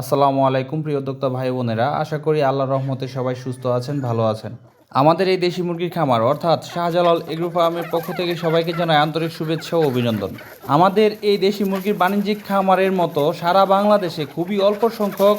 আসসালামু আলাইকুম প্রিয় উদ্যোক্তা ভাই বোনেরা। আশা করি আল্লাহর রহমতে সবাই সুস্থ আছেন, ভালো আছেন। আমাদের এই দেশি মুরগির খামার, অর্থাৎ শাহজালাল এগ্রো ফার্মের পক্ষ থেকে সবাইকে জানাই আন্তরিক শুভেচ্ছা ও অভিনন্দন। আমাদের এই দেশি মুরগির বাণিজ্যিক খামারের মতো সারা বাংলাদেশে খুবই অল্প সংখ্যক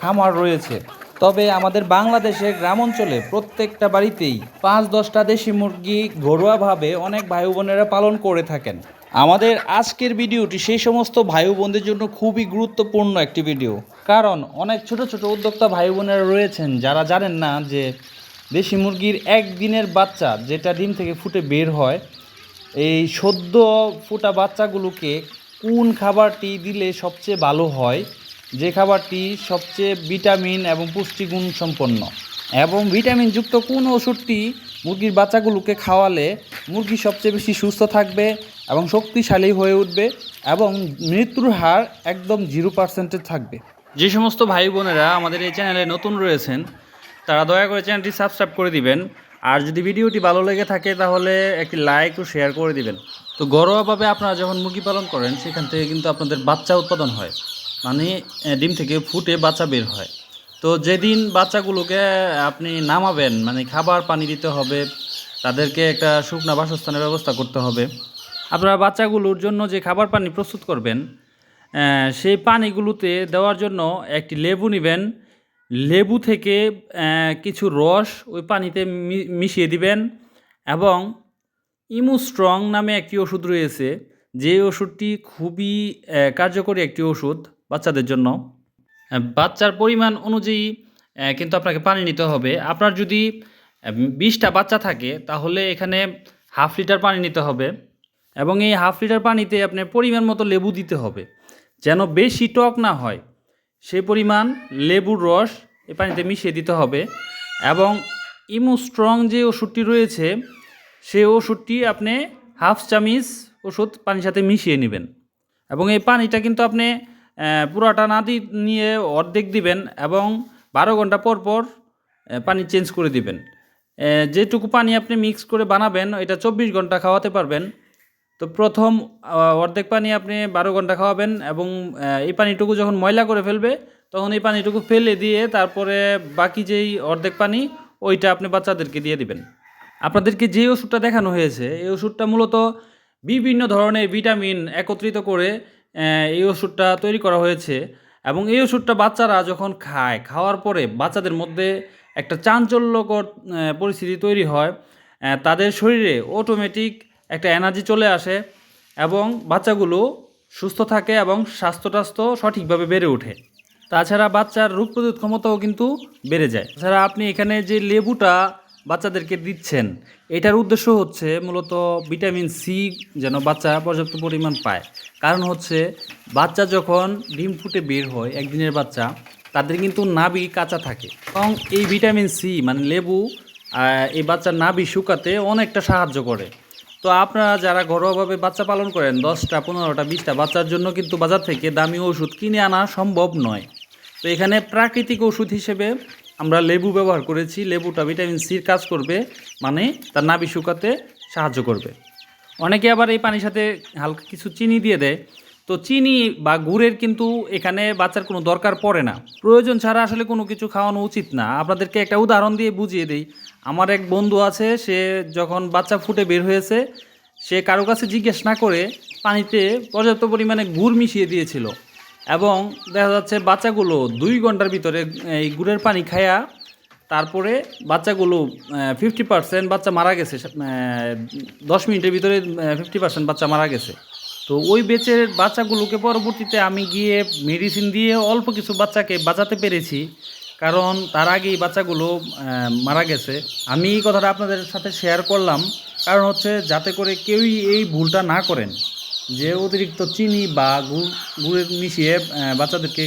খামার রয়েছে। তবে আমাদের বাংলাদেশে গ্রাম অঞ্চলে প্রত্যেকটা বাড়িতেই পাঁচ দশটা দেশি মুরগি ঘরোয়াভাবে অনেক ভাই বোনেরা পালন করে থাকেন। আমাদের আজকের ভিডিওটি সেই সমস্ত ভাই বোনদের জন্য খুবই গুরুত্বপূর্ণ একটি ভিডিও। কারণ অনেক ছোট ছোট উদ্যোক্তা ভাই বোনেরা রয়েছেন যারা জানেন না যে দেশি মুরগির একদিনের বাচ্চা যেটা ডিম থেকে ফুটে বের হয়, এই সদ্য ফুটা বাচ্চাগুলোকে কোন খাবারটি দিলে সবচেয়ে ভালো হয়, যে খাবারটি সবচেয়ে ভিটামিন এবং পুষ্টিগুণ সম্পন্ন এবং ভিটামিনযুক্ত কোন ওষুধটি মুরগির বাচ্চাগুলোকে খাওয়ালে মুরগি সবচেয়ে বেশি সুস্থ থাকবে এবং শক্তিশালী হয়ে উঠবে এবং মৃত্যুর হার একদম জিরো পার্সেন্টে থাকবে। যে সমস্ত ভাই বোনেরা আমাদের এই চ্যানেলে নতুন রয়েছেন, তারা দয়া করে চ্যানেলটি সাবস্ক্রাইব করে দিবেন। আর যদি ভিডিওটি ভালো লেগে থাকে, তাহলে একটি লাইক ও শেয়ার করে দিবেন। তো ঘরোয়াভাবে আপনারা যখন মুরগি পালন করেন, সেখান থেকে কিন্তু আপনাদের বাচ্চা উৎপাদন হয়। মানে ডিম থেকে ফুটে বাচ্চা বের হয়। তো যেদিন বাচ্চাগুলোকে আপনি নামাবেন মানে খাবার পানি দিতে হবে, তাদেরকে একটা শুকনা বাসস্থানের ব্যবস্থা করতে হবে। আপনারা বাচ্চাগুলোর জন্য যে খাবার পানি প্রস্তুত করবেন সেই পানিগুলোতে দেওয়ার জন্য একটি লেবু নেবেন। লেবু থেকে কিছু রস ওই পানিতে মিশিয়ে দিবেন এবং ইমু স্ট্রং নামে একটি ওষুধ রয়েছে। যে ওষুধটি খুবই কার্যকরী একটি ওষুধ বাচ্চাদের জন্য। বাচ্চার পরিমাণ অনুযায়ী কিন্তু আপনাকে পানি নিতে হবে। আপনার যদি বিশটা বাচ্চা থাকে, তাহলে এখানে হাফ লিটার পানি নিতে হবে। এবং এই হাফ লিটার পানিতে আপনার পরিমাণ মতো লেবু দিতে হবে। যেন বেশি টক না হয় সেই পরিমাণ লেবুর রস এই পানিতে মিশিয়ে দিতে হবে এবং ইমু স্ট্রং যে ওষুধটি রয়েছে সেই ওষুধটি আপনি হাফ চামিচ ওষুধ পানির সাথে মিশিয়ে নেবেন এবং এই পানিটা কিন্তু আপনি পুরাটা না নিয়ে অর্ধেক দিবেন এবং বারো ঘণ্টা পর পর পানি চেঞ্জ করে দিবেন। যেটুকু পানি আপনি মিক্স করে বানাবেন, এটা চব্বিশ ঘণ্টা খাওয়াতে পারবেন। তো প্রথম অর্ধেক পানি আপনি বারো ঘণ্টা খাওয়াবেন এবং এই পানিটুকু যখন ময়লা করে ফেলবে, তখন এই পানিটুকু ফেলে দিয়ে তারপরে বাকি যেই অর্ধেক পানি, ওইটা আপনি বাচ্চাদেরকে দিয়ে দিবেন। আপনাদেরকে যে ওষুধটা দেখানো হয়েছে, এই ওষুধটা মূলত বিভিন্ন ধরনের ভিটামিন একত্রিত করে এই ওষুধটা তৈরি করা হয়েছে এবং এই ওষুধটা বাচ্চারা যখন খায়, খাওয়ার পরে বাচ্চাদের মধ্যে একটা চাঞ্চল্যকর পরিস্থিতি তৈরি হয় তাদের শরীরে অটোমেটিক একটা এনার্জি চলে আসে এবং বাচ্চাগুলো সুস্থ থাকে এবং স্বাস্থ্য টাস্থ্য সঠিকভাবে বেড়ে ওঠে। তাছাড়া বাচ্চার রোগ প্রতিরোধ ক্ষমতাও কিন্তু বেড়ে যায়। তাছাড়া আপনি এখানে যে লেবুটা বাচ্চাদেরকে দিচ্ছেন, এটার উদ্দেশ্য হচ্ছে মূলত ভিটামিন সি যেন বাচ্চা পর্যাপ্ত পরিমাণ পায়। কারণ হচ্ছে বাচ্চা যখন ডিম ফুটে বের হয়, একদিনের বাচ্চা, তাদের কিন্তু নাভি কাঁচা থাকে। এবং এই ভিটামিন সি মানে লেবু এই বাচ্চার নাভি শুকাতে অনেকটা সাহায্য করে। তো আপনারা যারা ঘরোয়াভাবে বাচ্চা পালন করেন, দশটা, পনেরোটা, বিশটা বাচ্চার জন্য কিন্তু বাজার থেকে দামি ওষুধ কিনে আনা সম্ভব নয়। তো এখানে প্রাকৃতিক ওষুধ হিসেবে আমরা লেবু ব্যবহার করেছি। লেবুটা ভিটামিন সির কাজ করবে মানে তার নাভি শুকাতে সাহায্য করবে। অনেকে আবার এই পানির সাথে হালকা কিছু চিনি দিয়ে দেয়। তো চিনি বা গুড়ের কিন্তু এখানে বাচ্চার কোনো দরকার পড়ে না। প্রয়োজন ছাড়া আসলে কোনো কিছু খাওয়ানো উচিত না। আপনাদেরকে একটা উদাহরণ দিয়ে বুঝিয়ে দিই। আমার এক বন্ধু আছে, সে যখন বাচ্চা ফুটে বের হয়েছে, সে কারও কাছে জিজ্ঞেস না করে পানিতে পর্যাপ্ত পরিমাণে গুড় মিশিয়ে দিয়েছিল এবং দেখা যাচ্ছে বাচ্চাগুলো দুই ঘণ্টার ভিতরে এই গুড়ের পানি খায়া তারপরে বাচ্চাগুলো ফিফটি পার্সেন্ট বাচ্চা মারা গেছে দশ মিনিটের ভিতরে ফিফটি পার্সেন্ট বাচ্চা মারা গেছে। তো ওই বেচের বাচ্চাগুলোকে পরবর্তীতে আমি গিয়ে মেডিসিন দিয়ে অল্প কিছু বাচ্চাকে বাঁচাতে পেরেছি। কারণ তার আগেই বাচ্চাগুলো মারা গেছে। আমি এই কথাটা আপনাদের সাথে শেয়ার করলাম। কারণ হচ্ছে যাতে করে কেউই এই ভুলটা না করেন। যে অতিরিক্ত চিনি বা গুড় গুড়ের মিশিয়ে বাচ্চাদেরকে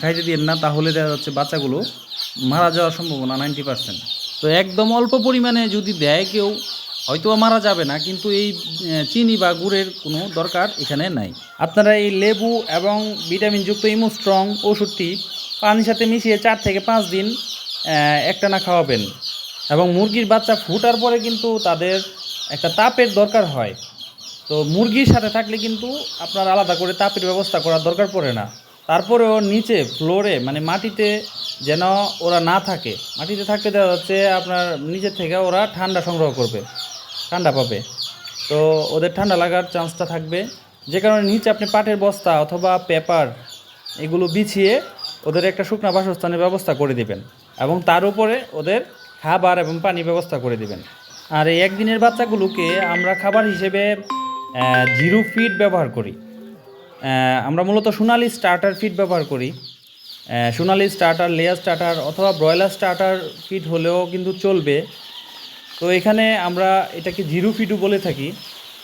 খাইতে দিন না, তাহলে দেখা যাচ্ছে বাচ্চাগুলো মারা যাওয়ার সম্ভাবনা নাইনটি পার্সেন্ট। তো একদম অল্প পরিমাণে যদি দেয় কেউ হয়তো মারা যাবে না, কিন্তু এই চিনি বা গুড়ের কোনো দরকার এখানে নাই। আপনারা এই লেবু এবং ভিটামিনযুক্ত ইমো স্ট্রং ওষুধটি পানির সাথে মিশিয়ে চার থেকে পাঁচ দিন একটানা খাওয়াবেন। এবং মুরগির বাচ্চা ফুটার পরে কিন্তু তাদের একটা তাপের দরকার হয়। তো মুরগির সাথে থাকলে কিন্তু আপনার আলাদা করে তাপের ব্যবস্থা করার দরকার পড়ে না। তারপরেও নিচে ফ্লোরে মানে মাটিতে যেন ওরা না থাকে, মাটিতে থাকতে দেওয়া হচ্ছে আপনার নিচের থেকে ওরা ঠান্ডা সংগ্রহ করবে। ঠান্ডা পাবে। তো ওদের ঠান্ডা লাগার চান্সটা থাকবে। যে কারণে নিচে আপনি পাটের বস্তা অথবা পেপার এগুলো বিছিয়ে ওদের একটা শুকনা বাসস্থানের ব্যবস্থা করে দিবেন এবং তার উপরে ওদের খাবার এবং পানি ব্যবস্থা করে দিবেন। আর এই একদিনের বাচ্চাগুলোকে আমরা খাবার হিসেবে জিরো ফিড ব্যবহার করি। আমরা মূলত সোনালি স্টার্টার ফিড ব্যবহার করি। সোনালি স্টার্টার, লেয়ার স্টার্টার অথবা ব্রয়লার স্টার্টার ফিড হলেও কিন্তু চলবে। তো এখানে আমরা এটাকে জিরো ফিডও বলে থাকি।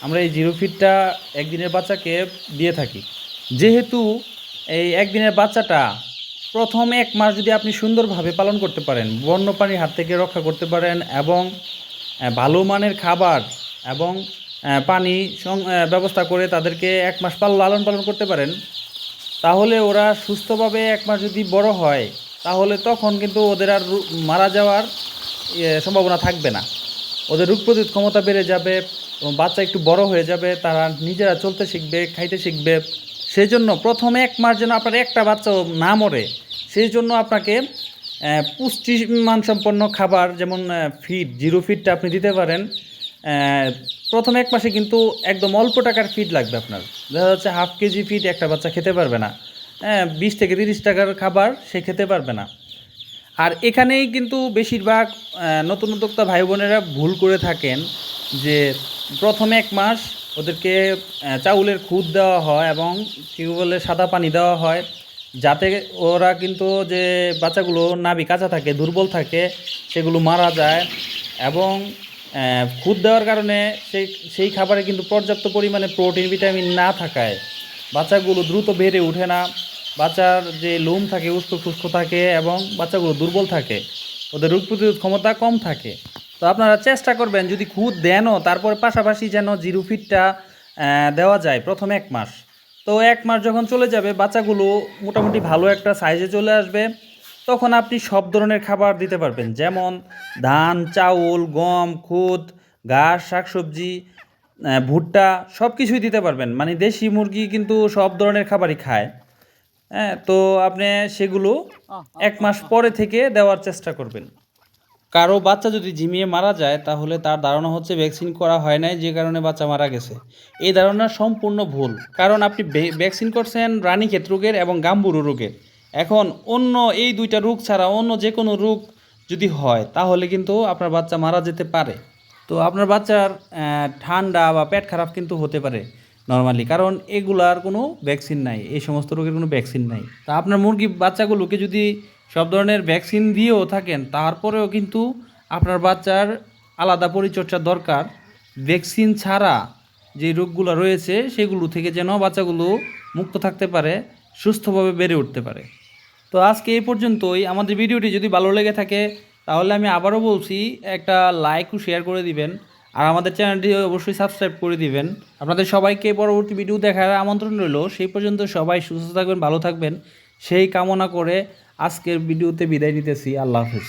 আমরা এই জিরো ফিডটা একদিনের বাচ্চাকে দিয়ে থাকি। যেহেতু এই একদিনের বাচ্চাটা প্রথম এক মাস যদি আপনি সুন্দরভাবে পালন করতে পারেন বন্যপ্রাণীর হাত থেকে রক্ষা করতে পারেন এবং ভালো মানের খাবার এবং পানি ব্যবস্থা করে তাদেরকে এক মাস পাল, লালন পালন করতে পারেন, তাহলে ওরা সুস্থভাবে এক মাস যদি বড় হয়, তাহলে তখন কিন্তু ওদের আর মারা যাওয়ার সম্ভাবনা থাকবে না। ওদের রোগ প্রতিরোধ ক্ষমতা বেড়ে যাবে এবং বাচ্চা একটু বড় হয়ে যাবে তারা নিজেরা চলতে শিখবে খাইতে শিখবে। সেই জন্য প্রথমে এক মাস যেন আপনার একটা বাচ্চা না মরে সেই জন্য আপনাকে আহ, পুষ্টি মানসম্পন্ন খাবার যেমন ফিড জিরো ফিডটা আপনি দিতে পারেন। প্রথম এক মাসে কিন্তু একদম অল্প টাকার ফিড লাগবে আপনার। দেখা যাচ্ছে হাফ কেজি ফিড একটা বাচ্চা খেতে পারবে না। হ্যাঁ বিশ থেকে তিরিশ টাকার খাবার সে খেতে পারবে না। আর এখানেই কিন্তু বেশিরভাগ নতুন উদ্যোক্তা ভাই বোনেরা ভুল করে থাকেন যে প্রথমে এক মাস ওদেরকে চাউলের খুদ দেওয়া হয় এবং টিউবওয়েলের সাদা পানি দেওয়া হয় যাতে ওরা কিন্তু যে বাচ্চাগুলো নাবি কাঁচা থাকে, দুর্বল থাকে, সেগুলো মারা যায় এবং খুদ দেওয়ার কারণে সেই সেই খাবারে কিন্তু পর্যাপ্ত পরিমাণে প্রোটিন, ভিটামিন না থাকায় বাচ্চাগুলো দ্রুত বেড়ে ওঠে না। বাচ্চার যে লোম থাকে, উস্কো ফুস্কো থাকে এবং বাচ্চাগুলো দুর্বল থাকে, ওদের রোগ প্রতিরোধ ক্ষমতা কম থাকে। তো আপনারা চেষ্টা করবেন, যদি খুদ দেনও, তারপরে পাশাপাশি যেন জিরো ফিটটা দেওয়া যায় প্রথম এক মাস। তো এক মাস যখন চলে যাবে, বাচ্চাগুলো মোটামুটি ভালো একটা সাইজে চলে আসবে, তখন আপনি সব ধরনের খাবার দিতে পারবেন। যেমন ধান, চাউল, গম, খুদ, ঘাস, শাকসবজি ভুট্টা সব কিছুই দিতে পারবেন। মানে দেশি মুরগি কিন্তু সব ধরনের খাবারই খায়। হ্যাঁ তো আপনি সেগুলো এক মাস পরে থেকে দেওয়ার চেষ্টা করবেন। কারও বাচ্চা যদি ঝিমিয়ে মারা যায় তাহলে তার ধারণা হচ্ছে ভ্যাকসিন করা হয় নাই যে কারণে বাচ্চা মারা গেছে। এই ধারণা সম্পূর্ণ ভুল কারণ আপনি ভে- ভ্যাকসিন করছেন রানীক্ষেত রোগের এবং গাম্বুরু রোগের। এখন অন্য এই দুইটা রোগ ছাড়া অন্য যে কোনো রোগ যদি হয় তাহলে কিন্তু আপনার বাচ্চা মারা যেতে পারে। তো আপনার বাচ্চার ঠান্ডা বা পেট খারাপ কিন্তু হতে পারে। নর্মালি কারণ এগুলার কোনো ভ্যাকসিন নাই, এই সমস্ত রোগের কোনো ভ্যাকসিন নাই। তা আপনার মুরগি, বাচ্চাগুলোকে যদি সব ধরনের ভ্যাকসিন দিয়েও থাকেন, তারপরেও কিন্তু আপনার বাচ্চার আলাদা পরিচর্যা দরকার। ভ্যাকসিন ছাড়া যে রোগগুলো রয়েছে, সেগুলো থেকে যেন বাচ্চাগুলো মুক্ত থাকতে পারে, সুস্থভাবে বেড়ে উঠতে পারে। তো আজকে এই পর্যন্তই। আমাদের ভিডিওটি যদি ভালো লেগে থাকে, তাহলে আমি আবারও বলছি, একটা লাইক ও শেয়ার করে দিবেন। আর আমাদের চ্যানেলটি অবশ্যই সাবস্ক্রাইব করে দিবেন। আপনাদের সবাইকে পরবর্তী ভিডিও দেখার আমন্ত্রণ রইল। সেই পর্যন্ত সবাই সুস্থ থাকবেন, ভালো থাকবেন। সেই কামনা করে আজকের ভিডিওতে বিদায় নিতেছি। আল্লাহ হাফিজ।